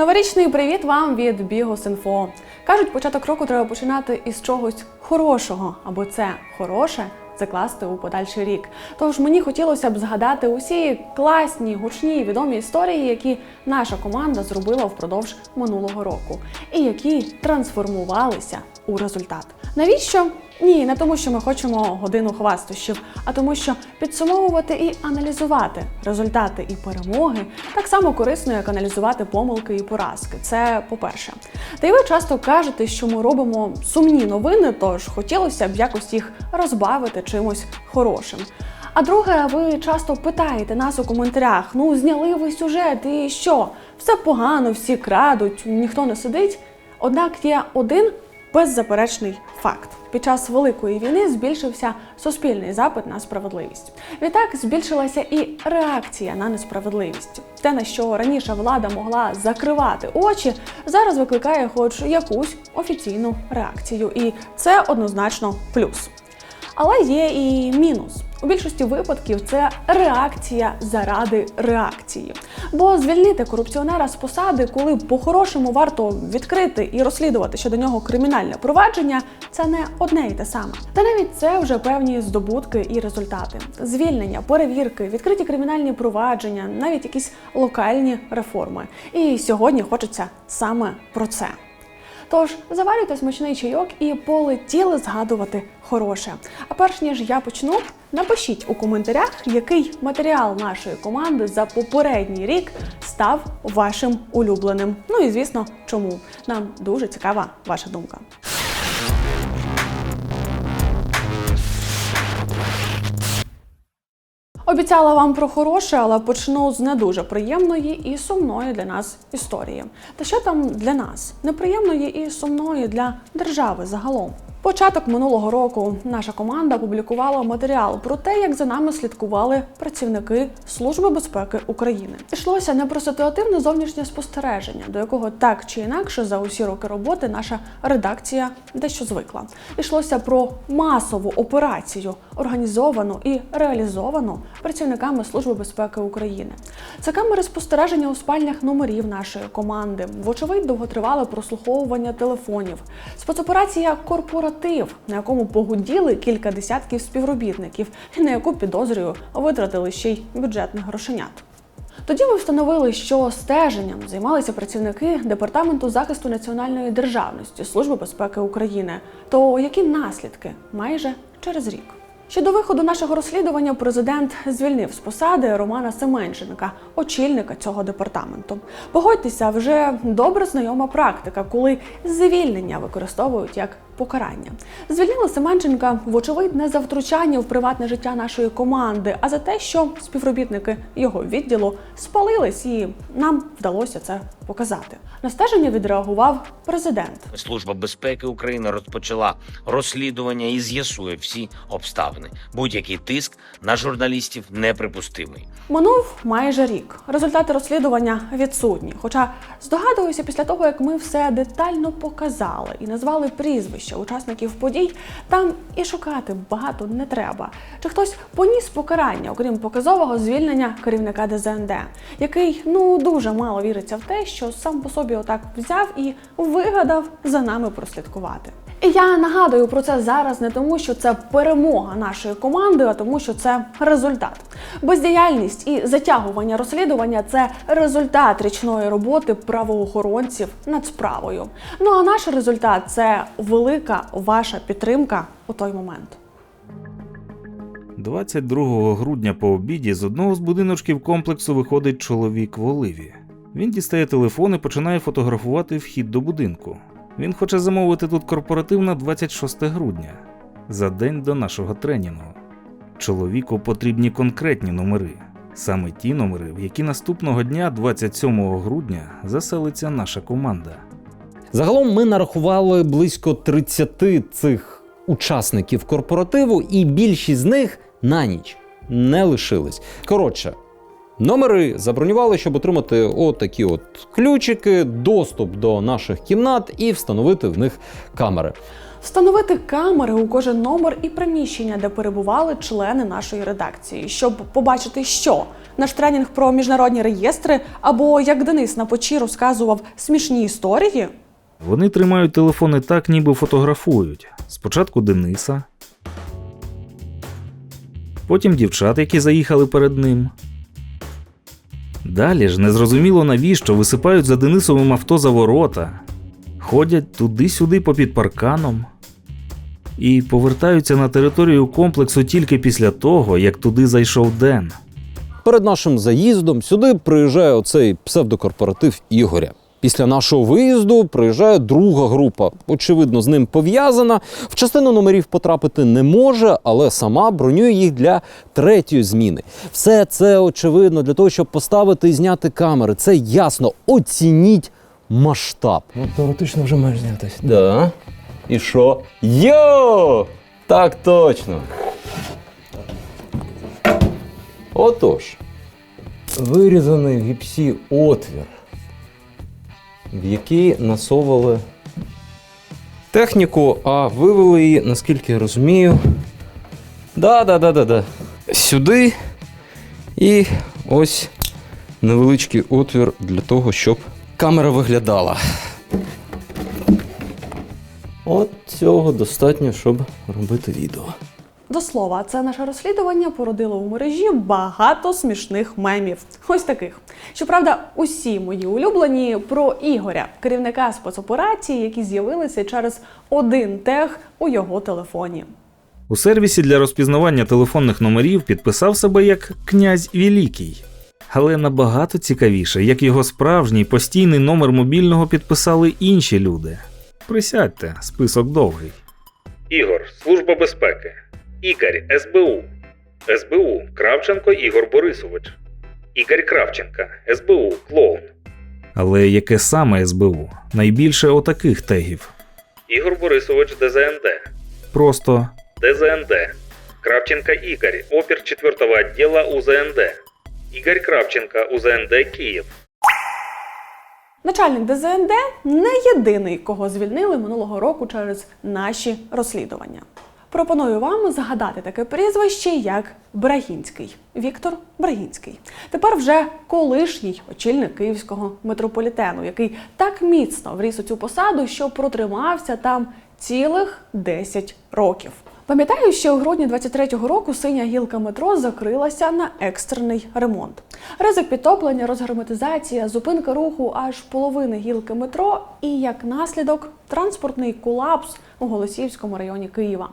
Новорічний привіт вам від Бігус.Інфо. Кажуть, початок року треба починати із чогось хорошого, або це хороше закласти у подальший рік. Тож мені хотілося б згадати усі класні, гучні, відомі історії, які наша команда зробила впродовж минулого року, і які трансформувалися у результат. Навіщо? Ні, не тому, що ми хочемо годину хвастощів, а тому, що підсумовувати і аналізувати результати і перемоги так само корисно, як аналізувати помилки і поразки. Це по-перше. Та й ви часто кажете, що ми робимо сумні новини, тож хотілося б якось їх розбавити чимось хорошим. А друге, ви часто питаєте нас у коментарях: ну зняли ви сюжет, і що? Все погано, всі крадуть, ніхто не сидить. Однак є один беззаперечний факт. Під час великої війни збільшився суспільний запит на справедливість. Відтак збільшилася і реакція на несправедливість. Те, на що раніше влада могла закривати очі, зараз викликає хоч якусь офіційну реакцію, і це однозначно плюс. Але є і мінус. У більшості випадків це реакція заради реакції. Бо звільнити корупціонера з посади, коли по-хорошому варто відкрити і розслідувати щодо нього кримінальне провадження, це не одне і те саме. Та навіть це вже певні здобутки і результати: звільнення, перевірки, відкриті кримінальні провадження, навіть якісь локальні реформи. І сьогодні хочеться саме про це. Тож заварюйте смачний чайок і полетіли згадувати хороше. А перш ніж я почну, напишіть у коментарях, який матеріал нашої команди за попередній рік став вашим улюбленим. Ну і звісно, чому нам дуже цікава ваша думка. Обіцяла вам про хороше, але почну з не дуже приємної і сумної для нас історії. Та що там для нас неприємної і сумної для держави загалом. Початок минулого року наша команда опублікувала матеріал про те, як за нами слідкували працівники Служби безпеки України. Йшлося не про ситуативне зовнішнє спостереження, до якого так чи інакше за усі роки роботи наша редакція дещо звикла. Йшлося про масову операцію, організовану і реалізовану працівниками Служби безпеки України. Це камери спостереження у спальнях номерів нашої команди, вочевидь довготривале прослуховування телефонів, спецоперація корпоратив, на якому погуділи кілька десятків співробітників, і на яку підозрюю витратили ще й бюджетних грошенят. Тоді ми встановили, що стеженням займалися працівники департаменту захисту національної державності Служби безпеки України. То які наслідки майже через рік? Ще до виходу нашого розслідування президент звільнив з посади Романа Семенченка, очільника цього департаменту. Погодьтеся, вже добре знайома практика, коли звільнення використовують як покарання. Звільнили Семенченка, вочевидь, не за втручання в приватне життя нашої команди, а за те, що співробітники його відділу спалились, і нам вдалося це показати. На стеження відреагував президент. Служба безпеки України розпочала розслідування і з'ясує всі обставини. Будь-який тиск на журналістів неприпустимий. Минув майже рік. Результати розслідування відсутні. Хоча здогадуюся, після того як ми все детально показали і назвали прізвища учасників подій, там і шукати багато не треба. Чи хтось поніс покарання, окрім показового звільнення керівника ДЗНД, який ну дуже мало віриться в те, що сам по собі отак взяв і вигадав за нами прослідкувати. І я нагадую про це зараз не тому, що це перемога нашої команди, а тому, що це результат. Бездіяльність і затягування розслідування це результат річної роботи правоохоронців над справою. Ну а наш результат це велика ваша підтримка у той момент. 22 грудня по обіді з одного з будиночків комплексу виходить чоловік в оливі. Він дістає телефон і починає фотографувати вхід до будинку. Він хоче замовити тут корпоратив на 26 грудня, за день до нашого тренінгу. Чоловіку потрібні конкретні номери, саме ті номери, в які наступного дня, 27 грудня, заселиться наша команда. Загалом ми нарахували близько 30 цих учасників корпоративу, і більшість з них на ніч не лишились. Коротше, номери забронювали, щоб отримати отакі от ключики, доступ до наших кімнат і встановити в них камери. Встановити камери у кожен номер і приміщення, де перебували члени нашої редакції, щоб побачити, що наш тренінг про міжнародні реєстри, або як Денис на почі розказував смішні історії. Вони тримають телефони так, ніби фотографують. Спочатку Дениса, потім дівчат, які заїхали перед ним. Далі ж незрозуміло навіщо висипають за Денисовим авто за ворота, ходять туди-сюди попід парканом і повертаються на територію комплексу тільки після того, як туди зайшов Ден. Перед нашим заїздом сюди приїжджає оцей псевдокорпоратив Ігоря. Після нашого виїзду приїжджає друга група. Очевидно, з ним пов'язана. В частину номерів потрапити не може, але сама бронює їх для третьої зміни. Все це очевидно для того, щоб поставити і зняти камери. Це ясно. Оцініть масштаб. Ну, теоретично вже маєш знятись. Да. І що? Йо! Так точно. Отож, вирізаний в гіпсі отвір, в який насовували техніку, а вивели її, наскільки я розумію. Да, да, да, да, да. Сюди. І ось невеличкий отвір для того, щоб камера виглядала. От цього достатньо, щоб робити відео. До слова, це наше розслідування породило у мережі багато смішних мемів. Ось таких. Щоправда, усі мої улюблені про Ігоря, керівника спецоперації, які з'явилися через один тег у його телефоні. У сервісі для розпізнавання телефонних номерів підписав себе як князь Великий. Але набагато цікавіше, як його справжній постійний номер мобільного підписали інші люди. Присядьте, список довгий. Ігор, Служба безпеки. Ігор, СБУ. СБУ Кравченко Ігор Борисович. Ігор Кравченка, СБУ, клоун. Але яке саме СБУ? Найбільше отаких тегів. Ігор Борисович ДЗНД. Просто ДЗНД. Кравченко Игорь, опер 4 отдела УЗНД. Игорь Кравченко, УЗНД Киев. Начальник ДЗНД не єдиний, кого звільнили минулого року через наші розслідування. Пропоную вам згадати таке прізвище, як Брагінський Віктор Брагінський. Тепер вже колишній очільник київського метрополітену, який так міцно вріс у цю посаду, що протримався там цілих 10 років. Пам'ятаю, що у грудні 23-го року синя гілка метро закрилася на екстрений ремонт. Ризик підтоплення, розгерметизація, зупинка руху аж половини гілки метро і як наслідок транспортний колапс у Голосіївському районі Києва.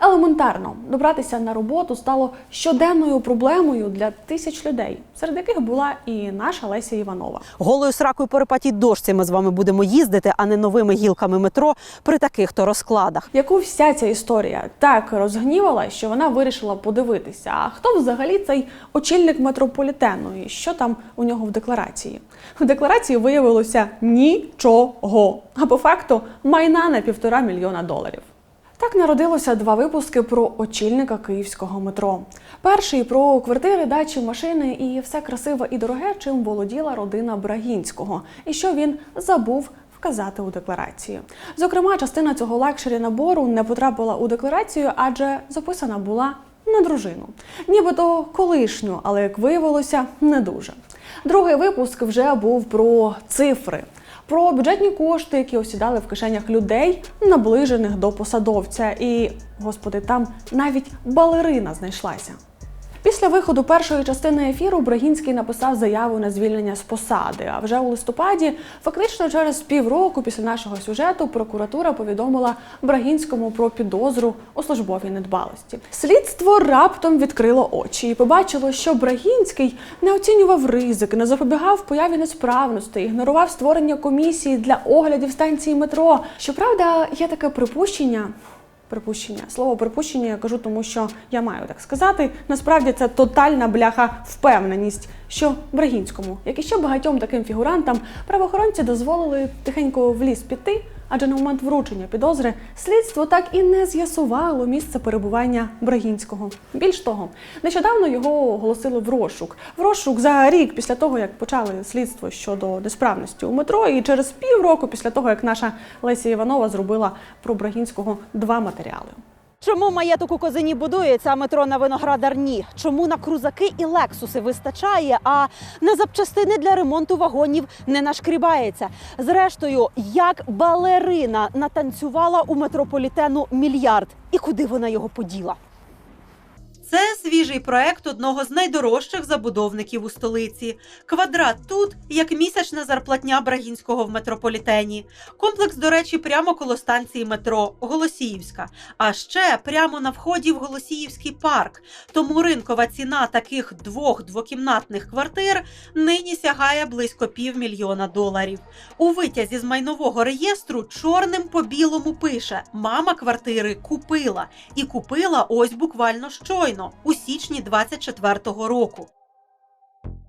Елементарно добратися на роботу стало щоденною проблемою для тисяч людей, серед яких була і наша Леся Іванова. Голою сракою перепатій дошці ми з вами будемо їздити, а не новими гілками метро при таких то розкладах. яку вся ця історія так розгнівала, що вона вирішила подивитися, а хто взагалі цей очільник метрополітену і що там у нього в декларації. В декларації виявилося нічого, а по факту майна на півтора мільйона доларів. Так народилося два випуски про очільника київського метро. Перший про квартири, дачі, машини і все красиве і дороге, чим володіла родина Брагінського, і що він забув вказати у декларації. Зокрема, частина цього лакшері набору не потрапила у декларацію, адже записана була на дружину, нібито колишню, але як виявилося, не дуже. Другий випуск вже був про цифри. Про бюджетні кошти, які осідали в кишенях людей, наближених до посадовця, і господи, там навіть балерина знайшлася. Після виходу першої частини ефіру Брагінський написав заяву на звільнення з посади. А вже у листопаді, фактично через півроку після нашого сюжету, прокуратура повідомила Брагінському про підозру у службовій недбалості. Слідство раптом відкрило очі і побачило, що Брагінський не оцінював ризик, не запобігав появі несправностей, ігнорував створення комісії для оглядів станції метро. Щоправда, є таке припущення. Припущення. Слово припущення я кажу, тому що я маю так сказати. Насправді це тотальна бляха впевненість, що Брагінському, як і ще багатьом таким фігурантам, правоохоронці дозволили тихенько в ліс піти, Адже на момент вручення підозри слідство так і не з'ясувало місце перебування Брагінського. Більш того, нещодавно його оголосили в розшук. В розшук за рік після того, як почали слідство щодо несправності у метро, і через півроку після того, як наша Леся Іванова зробила про Брагінського два матеріали. Чому маєток у Козині будується, а метро на Виноградар ні? Чому на крузаки і лексуси вистачає, а на запчастини для ремонту вагонів не нашкрібається? Зрештою, як балерина натанцювала у метрополітену мільярд, і куди вона його поділа? Це свіжий проект одного з найдорожчих забудовників у столиці. Квадрат тут як місячна зарплатня Брагінського в метрополітені. Комплекс, до речі, прямо коло станції метро Голосіївська. А ще прямо на вході в Голосіївський парк. Тому ринкова ціна таких двох двокімнатних квартир нині сягає близько півмільйона доларів. У витязі з майнового реєстру чорним по білому пише: мама квартири купила і купила ось буквально щойно, у січні 24-го року.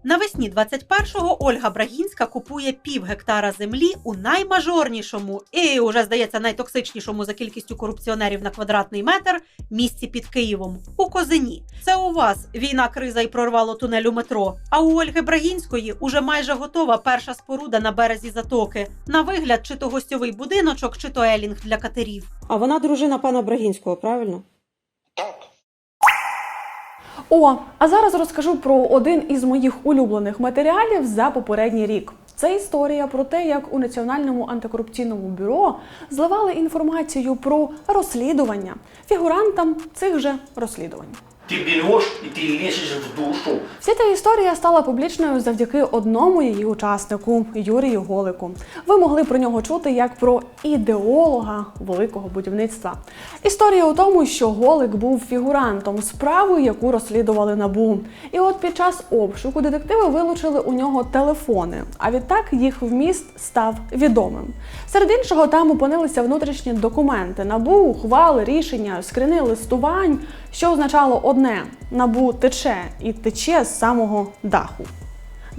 Навесні 21-го Ольга Брагінська купує пів гектара землі у наймажорнішому і уже здається найтоксичнішому за кількістю корупціонерів на квадратний метр місці під Києвом у Козині. Це у вас війна, криза і прорвало тунель у метро. А у Ольги Брагінської уже майже готова перша споруда на березі затоки. На вигляд, чи то гостьовий будиночок, чи то елінг для катерів. А вона дружина пана Брагінського, правильно? О, а зараз розкажу про один із моїх улюблених матеріалів за попередній рік. Це історія про те, як у Національному антикорупційному бюро зливали інформацію про розслідування фігурантам цих же розслідувань. Ты берешь и ты лезешь в душу. Вся ця історія стала публічною завдяки одному її учаснику Юрію Голику. Ви могли про нього чути як про ідеолога великого будівництва. Історія у тому, що Голик був фігурантом справи, яку розслідували набу. І от під час обшуку детективи вилучили у нього телефони, а відтак їх вміст став відомим. Серед іншого там опинилися внутрішні документи набу, ухвали, рішення, скрини листувань, що означало одне: набу тече і тече з самого даху.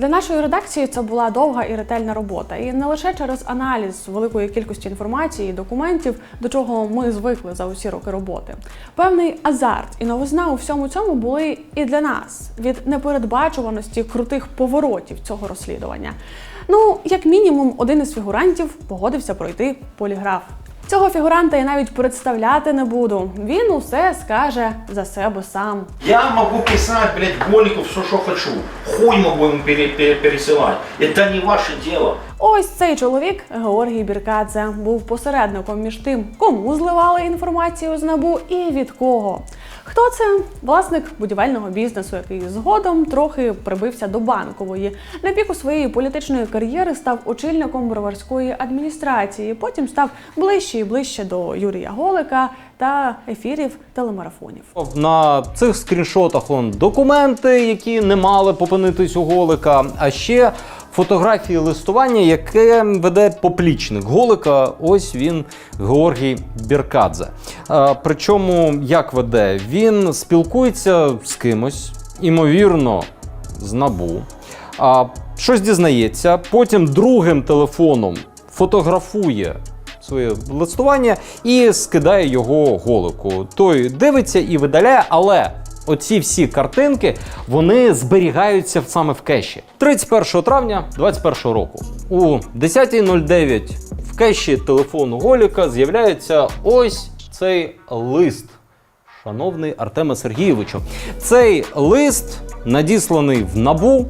Для нашої редакції це була довга і ретельна робота, і не лише через аналіз великої кількості інформації і документів, до чого ми звикли за усі роки роботи. Певний азарт і новизна у всьому цьому були і для нас від непередбачуваності крутих поворотів цього розслідування. Ну, як мінімум, один із фігурантів погодився пройти поліграф. Цього фігуранта я навіть представляти не буду. Він усе скаже за себе сам. Я могу писати, блядь, боліку все, що хочу. Хуй могу ему пере- пере- пересылать. Это не ваше діло. Ось цей чоловік, Георгій Біркадзе, був посередником між тим, кому зливали інформацію з набу і від кого. Хто це? Власник будівельного бізнесу, який згодом трохи прибився до банкової. На піку своєї політичної кар'єри став очільником броварської адміністрації. Потім став ближче і ближче до Юрія Голика та ефірів телемарафонів. На цих скріншотах он документи, які не мали попинитись у голика, а ще фотографії листування, яке веде поплічник голика. Ось він Георгій Біркадзе. Причому як веде? Він спілкується з кимось, імовірно, з набу. А, щось дізнається, потім другим телефоном фотографує своє листування і скидає його голику. Той дивиться і видаляє, але. Оці всі картинки вони зберігаються саме в кеші. 31 травня 2021 року у 10.09 в кеші телефону Голіка з'являється ось цей лист. Шановний Артеме Сергійовичу, цей лист надісланий в набу.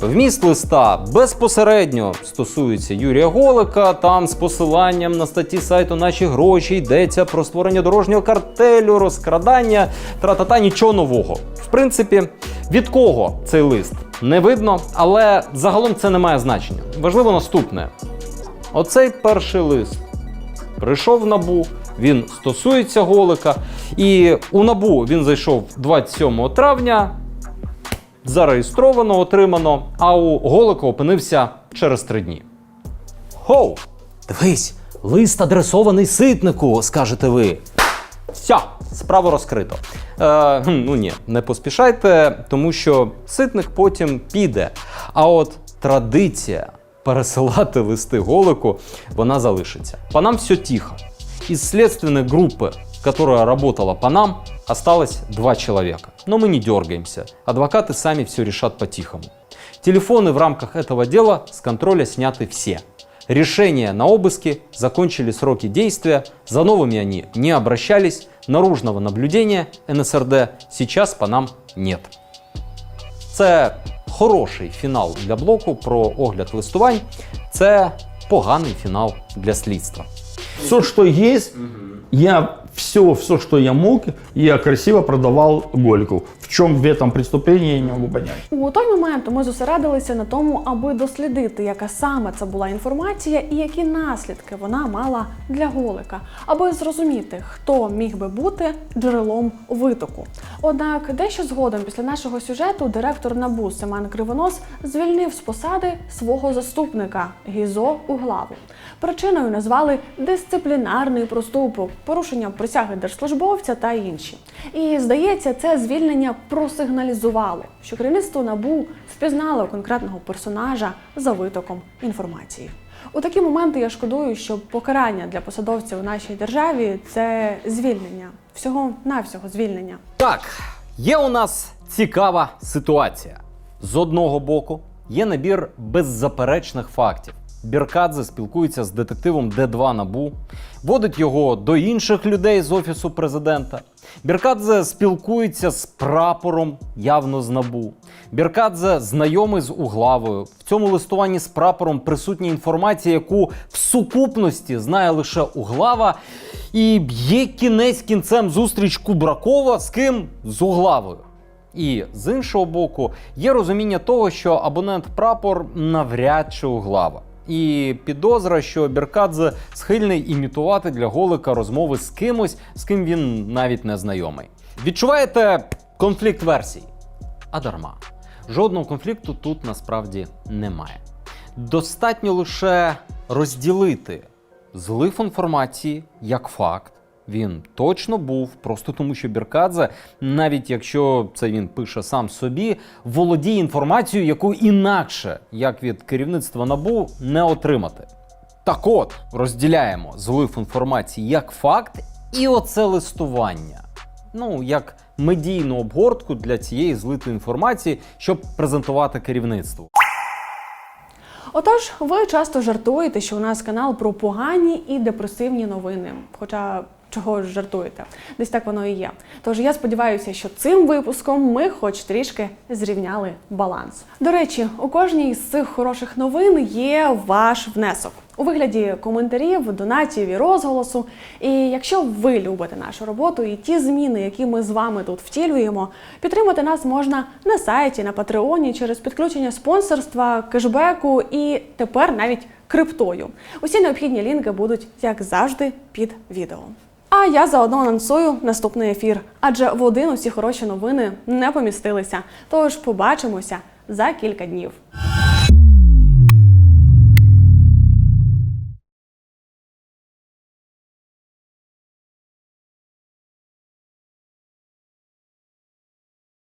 Вміст листа безпосередньо стосується Юрія Голика. Там з посиланням на статті сайту Наші гроші йдеться про створення дорожнього картелю, розкрадання, тра-та-та, нічого нового. В принципі, від кого цей лист не видно, але загалом це не має значення. Важливо наступне: оцей перший лист прийшов в набу. Він стосується голика, і у набу він зайшов 27 травня. Зареєстровано, отримано, а у голика опинився через три дні. Хоу! Дивись, лист адресований ситнику, скажете ви. Все, справу розкрито. Е, ну ні, не поспішайте, тому що ситник потім піде. А от традиція пересилати листи Голику, вона залишиться. По нам все тихо. Из следственной группы, которая работала по нам, осталось два человека. Но мы не дергаемся. Адвокаты сами все решат по-тихому. Телефоны в рамках этого дела с контроля сняты все. Решения на обыске закончили сроки действия, за новыми они не обращались, наружного наблюдения НСРД сейчас по нам нет. Це хороший фінал для блоку про огляд листувань. Це поганий фінал для слідства. Все, что есть, я все, все, что я мог, я красиво продавал Голику. В чем в этом преступлении, я не могу понять. У той момент ми зосередилися на тому, аби дослідити, яка саме це була інформація і які наслідки вона мала для голика, аби зрозуміти, хто міг би бути джерелом витоку. Однак, дещо згодом після нашого сюжету директор НАБУ Семен Кривонос звільнив з посади свого заступника Гізо Углаву. Причиною назвали дисциплінарний проступок, порушення присяги держслужбовця та інші. І здається, це звільнення просигналізувало, що керівництво НАБУ впізнало конкретного персонажа за витоком інформації. У такі моменти я шкодую, що покарання для посадовців у нашій державі це звільнення, всього навсього звільнення. Так, є у нас цікава ситуація. З одного боку, є набір беззаперечних фактів. Біркадзе спілкується з детективом Д2 Набу, водить його до інших людей з офісу президента. Біркадзе спілкується з прапором явно з набу. Біркадзе знайомий з углавою. В цьому листуванні з прапором присутня інформація, яку в сукупності знає лише углава. І є кінець кінцем зустріч Кубракова з ким? З углавою. І з іншого боку, є розуміння того, що абонент прапор навряд чи углава. І підозра, що Біркадзе схильний імітувати для голика розмови з кимось, з ким він навіть не знайомий. Відчуваєте конфлікт версій? А дарма. Жодного конфлікту тут насправді немає. Достатньо лише розділити злив інформації як факт. Він точно був, просто тому що Біркадзе, навіть якщо це він пише сам собі, володіє інформацією, яку інакше, як від керівництва набу, не отримати. Так от, розділяємо злив інформації як факт, і оце листування. Ну, як медійну обгортку для цієї злитої інформації, щоб презентувати керівництву. Отож, ви часто жартуєте, що у нас канал про погані і депресивні новини. Хоча чого ж жартуєте? Десь так воно і є. Тож я сподіваюся, що цим випуском ми хоч трішки зрівняли баланс. До речі, у кожній з цих хороших новин є ваш внесок. У вигляді коментарів, донатів і розголосу. І якщо ви любите нашу роботу і ті зміни, які ми з вами тут втілюємо, підтримати нас можна на сайті, на Патреоні через підключення спонсорства, кешбеку і тепер навіть криптою. Усі необхідні лінки будуть, як завжди, під відео. А я заодно анонсую наступний ефір, адже в один усі хороші новини не помістилися. Тож побачимося за кілька днів.